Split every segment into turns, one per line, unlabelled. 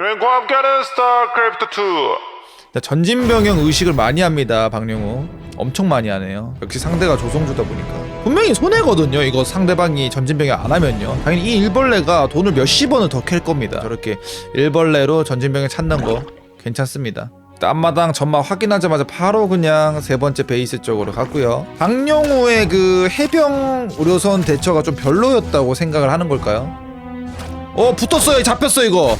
그린과 함께하는 스타크래프트 2
자, 전진병영 의식을 많이 합니다 박령우. 엄청 많이 하네요. 역시 상대가 조성주다 보니까. 분명히 손해거든요 이거 상대방이 전진병영 안 하면요. 당연히 이 일벌레가 돈을 몇십 원을 더 캘 겁니다. 저렇게 일벌레로 전진병영 찾는 거 괜찮습니다. 앞마당 전막 확인하자마자 바로 그냥 세 번째 베이스 쪽으로 갔고요. 박령우의 그 해병 의료선 대처가 좀 별로였다고 생각을 하는 걸까요? 어 붙었어요. 잡혔어 이거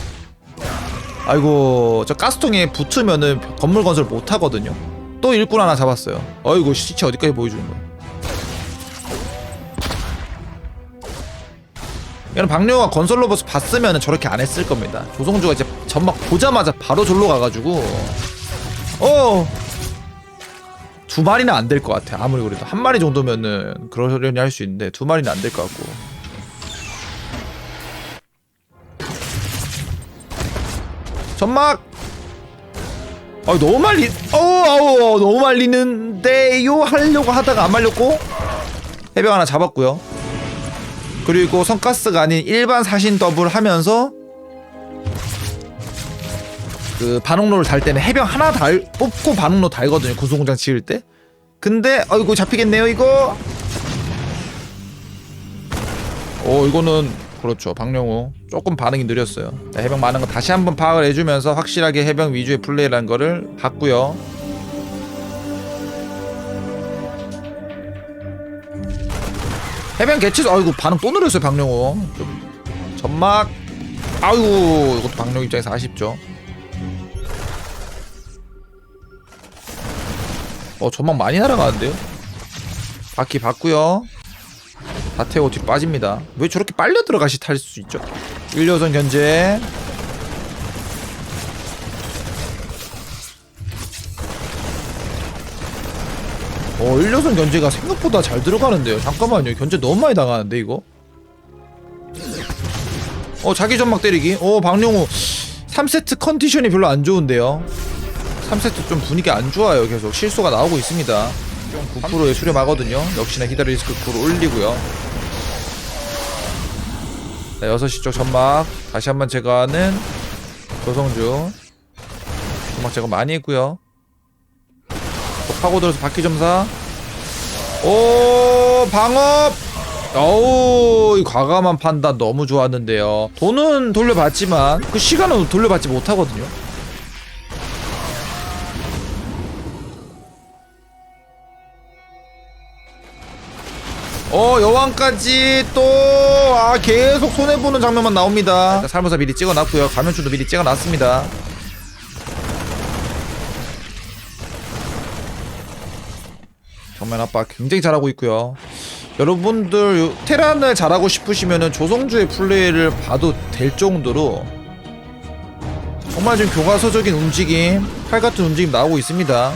아이고 저 가스통에 붙으면은 건물 건설 못 하거든요. 또 일꾼 하나 잡았어요. 어이구 시체 어디까지 보여주는 거야? 이는 박령호가 건설 로봇 봤으면 저렇게 안 했을 겁니다. 조성주가 이제 전막 보자마자 바로 절로 가가지고 어. 두 마리는 안 될 것 같아. 아무리 그래도 한 마리 정도면은 그러려니 할 수 있는데 두 마리는 안 될 것 같고. 전막. 아 너무 말리 어우 아우 너무 말리는데요? 하려고 하다가 안 말렸고? 해병 하나 잡았고요. 그리고 선가스가 아닌 일반 사신 더블 하면서 그 반응로를 달 때는 해병 하나 달 뽑고 반응로 달거든요 구수공장 지을 때. 근데 아이고 잡히겠네요 이거. 어 이거는 그렇죠 박령호 조금 반응이 느렸어요. 자, 해병 많은 거 다시 한번 파악을 해주면서 확실하게 해병 위주의 플레이라는 거를 봤고요. 해병 개체 아이고 반응 또 느렸어요 박령호. 좀 전막. 아이고 이것도 박령 입장에서 아쉽죠. 어 전막 많이 날아가는데요? 바퀴 봤고요. 다 태워 뒤 빠집니다. 왜 저렇게 빨려 들어가시 탈 수 있죠? 1려선 견제. 어, 1려선 견제가 생각보다 잘 들어가는데요. 잠깐만요. 견제 너무 많이 당하는데 이거. 어, 자기 전막 때리기. 어, 박용우 3세트 컨디션이 별로 안 좋은데요. 3세트 좀 분위기 안 좋아요. 계속 실수가 나오고 있습니다. 9%의 수렴하거든요. 역시나 히다리스크 쿨 올리고요. 자, 6시 쪽 전막. 다시 한번 제거하는 조성주. 전막 제거 많이 했고요. 또 파고들어서 바퀴 점사. 오 방업! 어우 이 과감한 판단 너무 좋았는데요. 돈은 돌려받지만 그 시간은 돌려받지 못하거든요 어 여왕까지 또 아 계속 손해 보는 장면만 나옵니다. 일단 살모사 미리 찍어놨고요. 가면줄도 미리 찍어놨습니다. 정면 아빠 굉장히 잘하고 있고요. 여러분들 요- 테란을 잘하고 싶으시면은 조성주의 플레이를 봐도 될 정도로 정말 좀 교과서적인 움직임, 팔 같은 움직임 나오고 있습니다.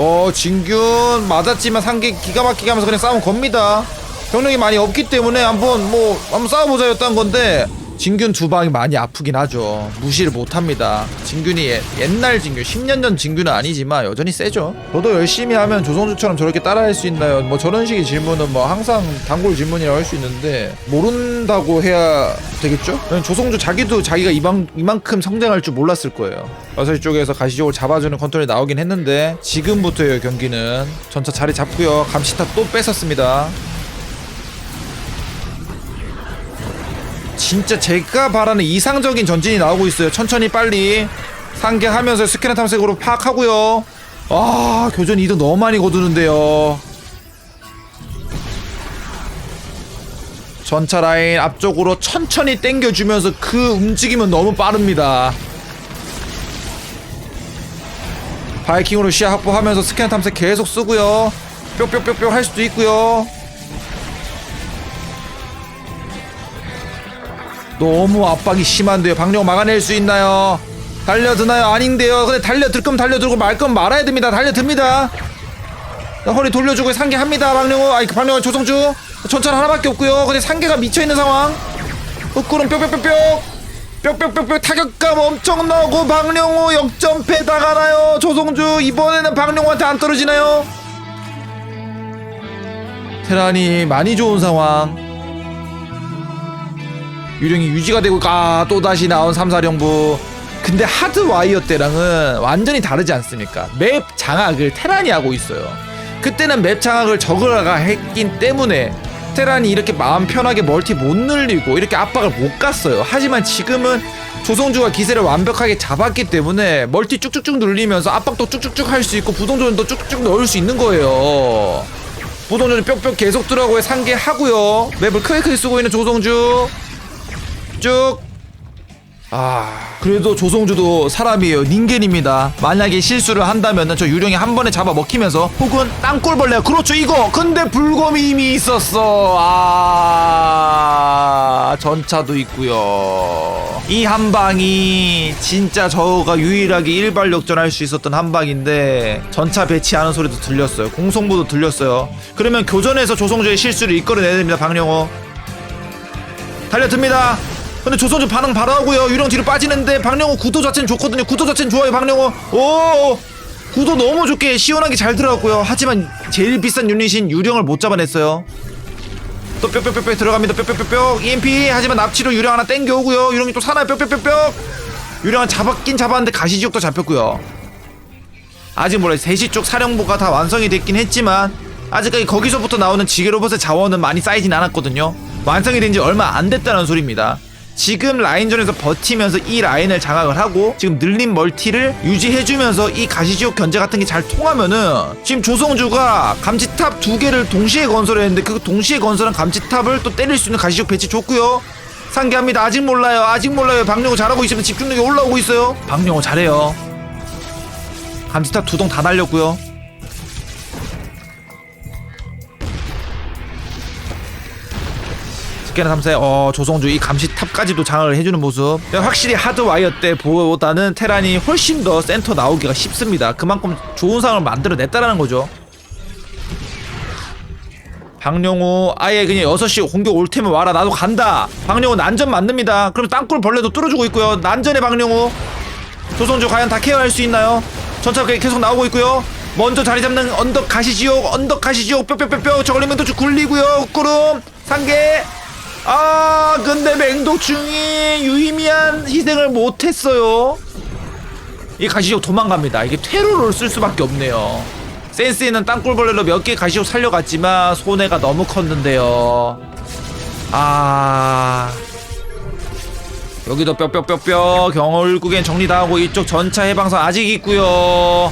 어 진균 맞았지만 상계 기가 막히게 하면서 그냥 싸움 겁니다. 병력이 많이 없기 때문에 한번 뭐 한번 싸워보자 였던 건데 진균 두 방이 많이 아프긴 하죠. 무시를 못합니다. 진균이 예- 옛날 진균 10년 전 진균은 아니지만 여전히 세죠. 저도 열심히 하면 조성주처럼 저렇게 따라할 수 있나요? 뭐 저런 식의 질문은 뭐 항상 단골 질문이라고 할 수 있는데 모른다고 해야 되겠죠? 조성주 자기도 자기가 이만, 이만큼 성장할 줄 몰랐을 거예요. 6시 쪽에서 가시적으로 잡아주는 컨트롤이 나오긴 했는데 지금부터의 경기는 전차 자리 잡고요. 감시탑 또 뺏었습니다 진짜 제가 바라는 이상적인 전진이 나오고 있어요. 천천히 빨리 상계하면서 스캐너 탐색으로 파악하고요. 아 교전 이동 너무 많이 거두는데요. 전차 라인 앞쪽으로 천천히 당겨주면서 그 움직임은 너무 빠릅니다. 바이킹으로 시야 확보하면서 스캐너 탐색 계속 쓰고요. 뿅뿅뿅뿅 할 수도 있고요. 너무 압박이 심한데요. 박령 막아낼 수 있나요? 달려드나요? 아닌데요. 근데 달려들 거면 달려들고 말 거면 말아야 됩니다. 달려듭니다. 자, 허리 돌려주고 상계합니다. 박령호, 아니 박령호 조성주 전차 하나밖에 없고요. 근데 상계가 미쳐 있는 상황. 흑구름 뿅뿅뿅뿅. 뿅뿅뿅뿅 타격감 엄청 나고 박령호 역전패 당하나요? 조성주 이번에는 박령호한테 안 떨어지나요? 테란이 많이 좋은 상황. 유령이 유지가 되고 아 또 다시 나온 삼사령부. 근데 하드와이어 때랑은 완전히 다르지 않습니까? 맵 장악을 테란이 하고 있어요. 그때는 맵 장악을 저그라가 했기 때문에 테란이 이렇게 마음 편하게 멀티 못 늘리고 이렇게 압박을 못 갔어요. 하지만 지금은 조성주가 기세를 완벽하게 잡았기 때문에 멀티 쭉쭉쭉 늘리면서 압박도 쭉쭉쭉 할 수 있고 부동전도 쭉쭉 넣을 수 있는 거예요. 부동전이 뿅뿅 계속 들어가고 상계하고요. 맵을 크게 크게 쓰고 있는 조성주 쭉. 아, 그래도 조성주도 사람이에요. 닌겐입니다. 만약에 실수를 한다면은 저 유령이 한 번에 잡아 먹히면서 혹은 땅굴벌레 그렇죠 이거. 근데 불검이 이미 있었어. 아, 전차도 있고요. 이 한 방이 진짜 저가 유일하게 일발 역전할 수 있었던 한 방인데 전차 배치하는 소리도 들렸어요. 공성부도 들렸어요. 그러면 교전에서 조성주의 실수를 이끌어내야 됩니다. 박영호. 달려듭니다. 근데 조선주 반응 바로 하고요. 유령 뒤로 빠지는데 박령호 구도 자체는 좋거든요. 구도 자체는 좋아요. 박령호. 오! 구도 너무 좋게 시원하게 잘 들어갔고요. 하지만 제일 비싼 유닛인 유령을 못 잡아냈어요. 또 뿅뿅뿅뿅 들어갑니다. 뿅뿅뿅뿅 EMP 하지만 납치로 유령 하나 땡겨오고요. 유령이 또 사나요. 뿅뿅뿅뿅 유령은 잡았긴 잡았는데 가시지옥도 잡혔고요. 아직 몰라요. 3시 쪽 사령부가 다 완성이 됐긴 했지만 아직까지 거기서부터 나오는 지게 로봇의 자원은 많이 쌓이진 않았거든요. 완성이 된 지 얼마 안 됐다는 소리입니다. 지금 라인전에서 버티면서 이 라인을 장악을 하고 지금 늘린 멀티를 유지해주면서 이 가시지옥 견제 같은 게 잘 통하면은 지금 조성주가 감지탑 두 개를 동시에 건설했는데 그 동시에 건설한 감지탑을 또 때릴 수 있는 가시지옥 배치 좋고요. 상기합니다. 아직 몰라요. 아직 몰라요. 박영호 잘하고 있으면 집중력이 올라오고 있어요. 박영호 잘해요. 감지탑 두 동 다 날렸고요. 스캐너 3세 어 조성주 이 감시탑까지도 장악을 해주는 모습. 확실히 하드와이어 때보다는 테란이 훨씬 더 센터 나오기가 쉽습니다. 그만큼 좋은 상황을 만들어냈다라는 거죠. 박영호 아예 그냥 6시 공격 올 테면 와라 나도 간다. 박영호 난전 만듭니다. 그럼 땅굴 벌레도 뚫어주고 있고요. 난전의 박영호 조성주 과연 다 케어할 수 있나요? 전차 계속 나오고 있고요. 먼저 자리 잡는 언덕 가시지옥 언덕 가시지옥 뼈뼈뼈뼈 저걸리면 또 굴리고요. 구름 상계 아 근데 맹독충이 유의미한 희생을 못했어요. 이 가시지옥 도망갑니다. 이게 퇴로를 쓸 수밖에 없네요. 센스 있는 땅굴벌레로 몇 개 가시지옥 살려갔지만 손해가 너무 컸는데요. 아. 여기도 뼈뼈뼈뼈. 경월국엔 정리 다 하고 이쪽 전차 해방선 아직 있고요.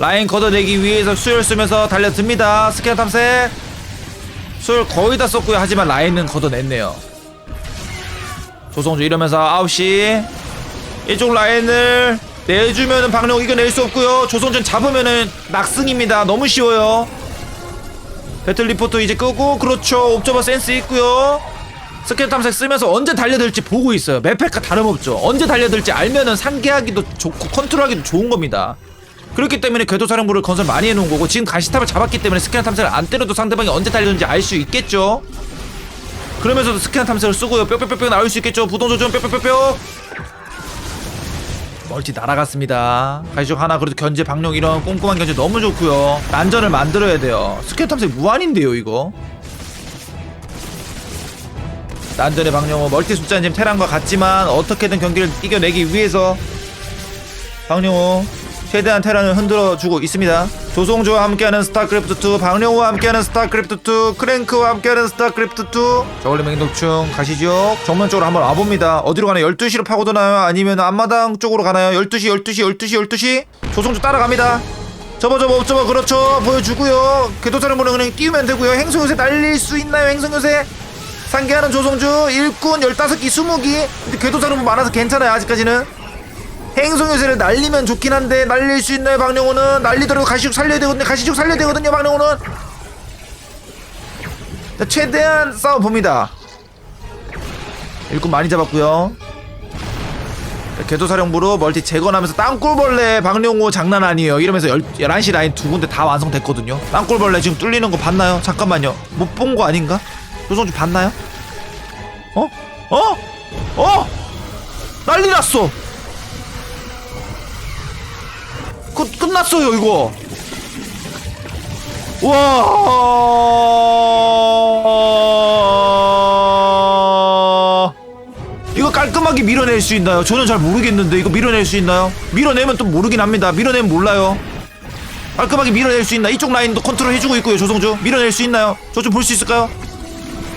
라인 걷어내기 위해서 수혈 쓰면서 달려듭니다. 스캐너 탐색 수혈 거의 다 썼고요. 하지만 라인은 걷어냈네요. 조성주 이러면서 9시. 이쪽 라인을 내주면은 박령 이겨낼 수 없고요. 조성준 잡으면은 낙승입니다. 너무 쉬워요. 배틀 리포터 이제 끄고 그렇죠. 옵저버 센스 있고요. 스캔 탐색 쓰면서 언제 달려들지 보고 있어요. 맵팩과 다름없죠. 언제 달려들지 알면은 상계하기도 좋고 컨트롤하기도 좋은 겁니다 그렇기 때문에 궤도사령부를 건설 많이 해놓은 거고 지금 가시탑을 잡았기 때문에 스캐너 탐색을 안 때려도 상대방이 언제 달려드는지 알 수 있겠죠? 그러면서도 스캐너 탐색을 쓰고요. 뿅뿅뿅뿅 나올 수 있겠죠? 부동조준 뿅뿅뿅뿅 멀티 날아갔습니다. 가시적 하나 그래도 견제 방룡 이런 꼼꼼한 견제 너무 좋고요. 난전을 만들어야 돼요. 스캐너 탐색 무한인데요 이거? 난전의 방영호 멀티 숫자는 지금 테란과 같지만 어떻게든 경기를 이겨내기 위해서. 방영호 최대한 테란을 흔들어주고 있습니다. 조성주와 함께하는 스타크래프트2 방영호와 함께하는 스타크래프트2 크랭크와 함께하는 스타크래프트2 저걸리 맹독충 가시죠. 정면 쪽으로 한번 와봅니다. 어디로 가나요? 12시로 파고드나요? 아니면 앞마당 쪽으로 가나요? 12시 12시 12시 12시? 조성주 따라갑니다. 접어 접어 접어 그렇죠. 보여주고요. 궤도사령부는 그냥 띄우면 되고요. 행성요새 날릴 수 있나요? 행성요새? 상계하는 조성주. 일꾼 15기 20기. 근데 궤도사령부 많아서 괜찮아요 아직까지는 행성 요새를 날리면 좋긴 한데 날릴 수 있나요 박영호는 날리더라도 가시죽 살려야 되거든요 가시죽 살려야 되거든요 박영호는 자, 최대한 싸워봅니다 일꾼 많이 잡았고요 자, 궤도사령부로 멀티 재건하면서 땅굴벌레 박영호 장난 아니에요 이러면서 11시 라인 두 군데 다 완성됐거든요 땅굴벌레 지금 뚫리는 거 봤나요? 잠깐만요 못 본 거 아닌가? 조성주 봤나요? 어? 어? 어? 난리 났어 끝, 끝났어요 이거 와 밀어낼 수 있나요? 저는 잘 모르겠는데 이거 밀어낼 수 있나요? 밀어내면 또 모르긴 합니다. 밀어내면 몰라요. 깔끔하게 밀어낼 수 있나? 이쪽 라인도 컨트롤 해주고 있고요. 조성주 밀어낼 수 있나요? 저 좀 볼 수 있을까요?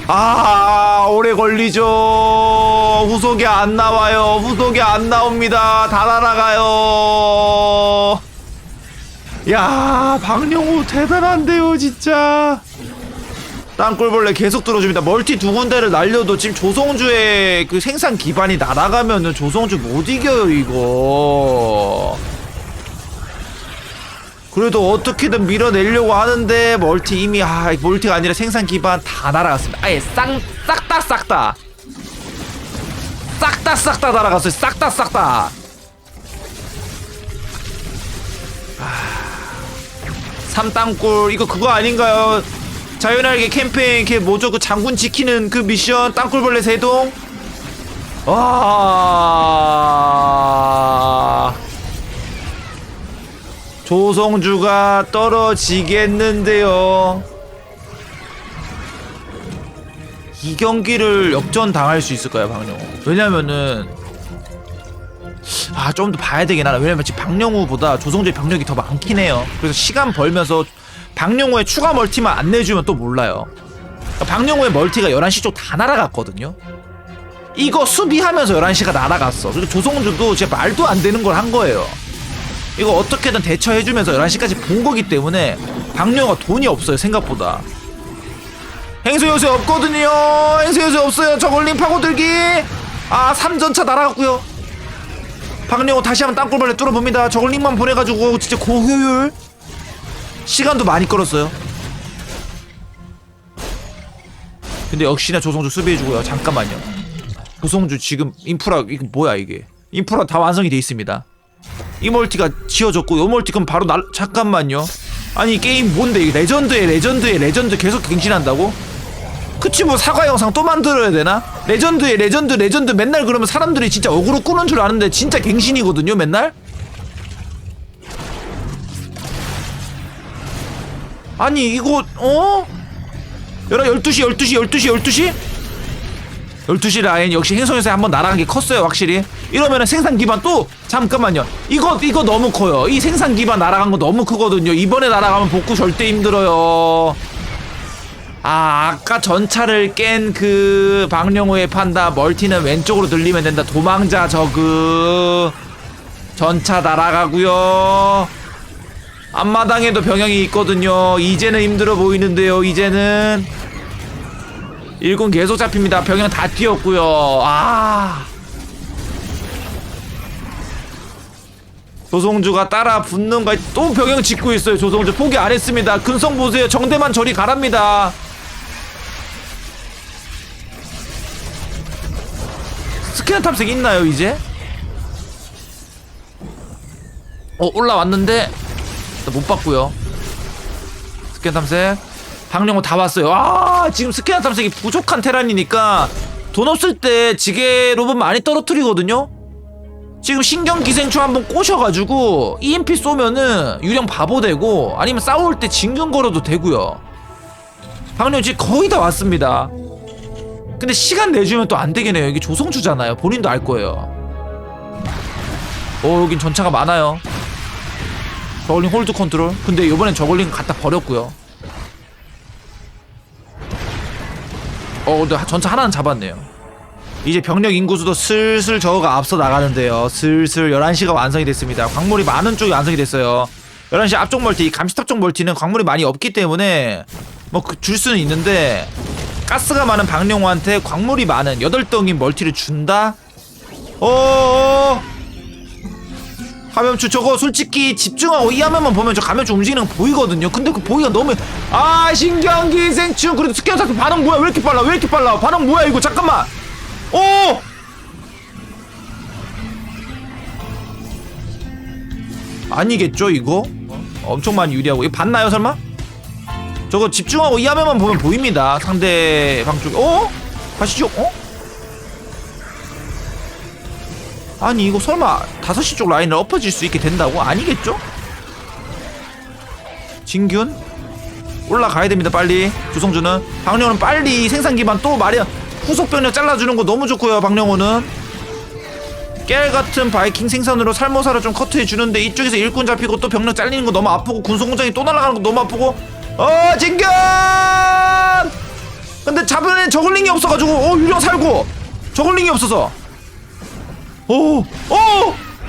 아 오래 걸리죠. 후속이 안 나와요. 후속이 안 나옵니다. 다 날아가요. 야 박영호 대단한데요 진짜. 땅굴벌레 계속 들어줍니다. 멀티 두 군데를 날려도 지금 조성주의 그 생산 기반이 날아가면은 조성주 못 이겨요 이거. 그래도 어떻게든 밀어내려고 하는데 멀티 이미 아 멀티가 아니라 생산 기반 다 날아갔습니다. 아예 싹싹다 싹다 싹다 싹다 날아갔어요. 싹다 싹다. 삼땅굴 이거 그거 아닌가요? 자연알게 캠페인 걔 뭐죠? 그 장군 지키는 그 미션 땅굴벌레 세동? 와. 조성주가 떨어지겠는데요. 이 경기를 역전 당할 수 있을까요 박영호? 왜냐면은 아 좀 더 봐야 되긴 하나 왜냐면 지금 박영우보다 조성주의 병력이 더 많긴 해요. 그래서 시간 벌면서 박영우의 추가 멀티만 안 내주면 또 몰라요. 그러니까 박영우의 멀티가 11시 쪽 다 날아갔거든요. 이거 수비하면서 11시가 날아갔어. 그리고 조성주도 진짜 말도 안 되는 걸 한 거예요. 이거 어떻게든 대처해주면서 11시까지 본 거기 때문에 박영우가 돈이 없어요 생각보다. 행수 요새 없거든요. 행수 요새 없어요. 저걸링 파고들기. 아 3전차 날아갔고요 박영호 다시 한번 땅굴벌레 뚫어봅니다. 저글링만 보내가지고 진짜 고효율 시간도 많이 끌었어요. 근데 역시나 조성주 수비해주고요. 잠깐만요. 조성주 지금 인프라 이거 뭐야 이게? 인프라 다 완성이 돼 있습니다. 이 멀티가 지어졌고 이 멀티 그럼 바로 날 잠깐만요. 아니 이 게임 뭔데 이게 레전드에 레전드에 레전드 계속 갱신한다고? 그치 뭐 사과 영상 또 만들어야 되나? 레전드에 레전드 레전드 맨날 그러면 사람들이 진짜 어그로 꾸는 줄 아는데 진짜 갱신이거든요 맨날? 아니 이거 어? 열아 12시 12시 12시 12시? 12시 라인 역시 행성에서 한번 날아간 게 컸어요 확실히 이러면은 생산 기반 또 잠깐만요 이거 이거 너무 커요 이 생산 기반 날아간 거 너무 크거든요 이번에 날아가면 복구 절대 힘들어요 아 아까 전차를 깬 그 박령호의 판다 멀티는 왼쪽으로 들리면 된다. 도망자 저그. 전차 날아가고요. 앞마당에도 병영이 있거든요. 이제는 힘들어 보이는데요 이제는. 일군 계속 잡힙니다. 병영 다 뛰었고요. 아. 조성주가 따라 붙는 거또 병영 짓고 있어요. 조성주 포기 안 했습니다. 근성 보세요 정대만 저리 가랍니다 스캐너 탐색 있나요 이제? 어 올라왔는데 못 봤고요. 스캐너 탐색 박령호 다 왔어요. 아 지금 스캐너 탐색이 부족한 테란이니까 돈 없을 때 지게 로봇 많이 떨어뜨리거든요. 지금 신경 기생충 한번 꼬셔가지고 EMP 쏘면은 유령 바보 되고 아니면 싸울 때 진균 걸어도 되고요. 박령호 지금 거의 다 왔습니다 근데 시간 내주면 또 안 되겠네요. 여기 조성주잖아요. 본인도 알 거예요. 어, 여긴 전차가 많아요. 저글링 홀드 컨트롤. 근데 이번엔 저글링 갖다 버렸고요. 어, 근데 전차 하나는 잡았네요. 이제 병력 인구수도 슬슬 저거가 앞서 나가는데요. 슬슬 11시가 완성이 됐습니다. 광물이 많은 쪽이 완성이 됐어요. 11시 앞쪽 멀티, 감시탑 쪽 멀티는 광물이 많이 없기 때문에 뭐 줄 수는 있는데 가스가 많은 박령호한테 광물이 많은 8덩이 멀티를 준다? 어어. 감염추 저거 솔직히 집중하고 이 화면만 보면 저 감염추 움직이는 거 보이거든요. 근데 그 보기가 너무 아 신경기생충. 그래도 탑 반응 뭐야? 왜 이렇게 빨라? 왜 이렇게 빨라? 반응 뭐야 이거? 잠깐만. 오 아니겠죠 이거? 엄청 많이 유리하고. 이거 봤나요 설마? 저거 집중하고 이 화면만 보면 보입니다. 상대방 쪽에. 어? 가시죠. 어? 아니 이거 설마 5시 쪽 라인을 엎어질 수 있게 된다고? 아니겠죠? 진균? 올라가야 됩니다 빨리 조성주는 박령호는 빨리 생산 기반 또 마련 후속 병력 잘라주는 거 너무 좋고요 박령호는 깨알 같은 바이킹 생산으로 살모사를 좀 커트해 주는데 이쪽에서 일꾼 잡히고 또 병력 잘리는 거 너무 아프고 군소공장이 또 날아가는 거 너무 아프고 어 진격 근데 잡은 저글링이 없어가지고 어 유령 살고 저글링이 없어서 오, 오,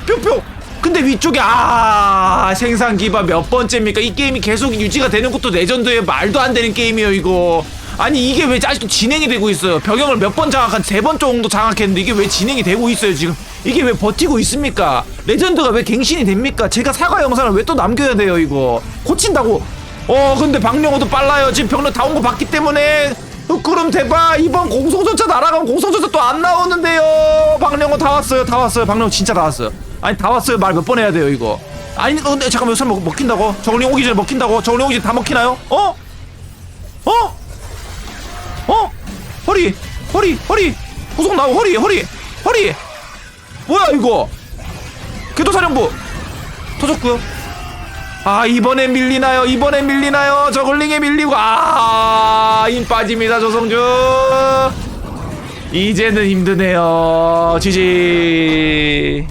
뿅뿅. 근데 위쪽에 아 생산 기반 몇 번째입니까? 이 게임이 계속 유지가 되는 것도 레전드의 말도 안 되는 게임이에요 이거. 아니 이게 왜 아직도 진행이 되고 있어요? 병영을 몇 번 장악한 세 번 정도 장악했는데 이게 왜 진행이 되고 있어요 지금? 이게 왜 버티고 있습니까? 레전드가 왜 갱신이 됩니까? 제가 사과 영상을 왜 또 남겨야 돼요 이거? 고친다고? 어 근데 박령호도 빨라요. 지금 병력 다 온 거 봤기 때문에. 어, 그럼 대박. 이번 공성전차 날아가면 공성전차 또 안 나오는데요. 박령호 다 왔어요. 다 왔어요. 박령호 진짜 다 왔어요. 아니 다 왔어요. 말 몇 번 해야 돼요 이거. 아니 근데 잠깐만 여기서 먹, 먹힌다고? 저글링 오기 전에 먹힌다고? 저글링 오기 전에 다 먹히나요? 어? 어? 어? 허리 허리 허리. 후속 나오 허리 허리 허리. 뭐야 이거? 궤도사령부 터졌고요 아 이번에 밀리나요? 이번에 밀리나요? 저글링에 밀리고 아힘 빠집니다 조성주. 이제는 힘드네요. 지지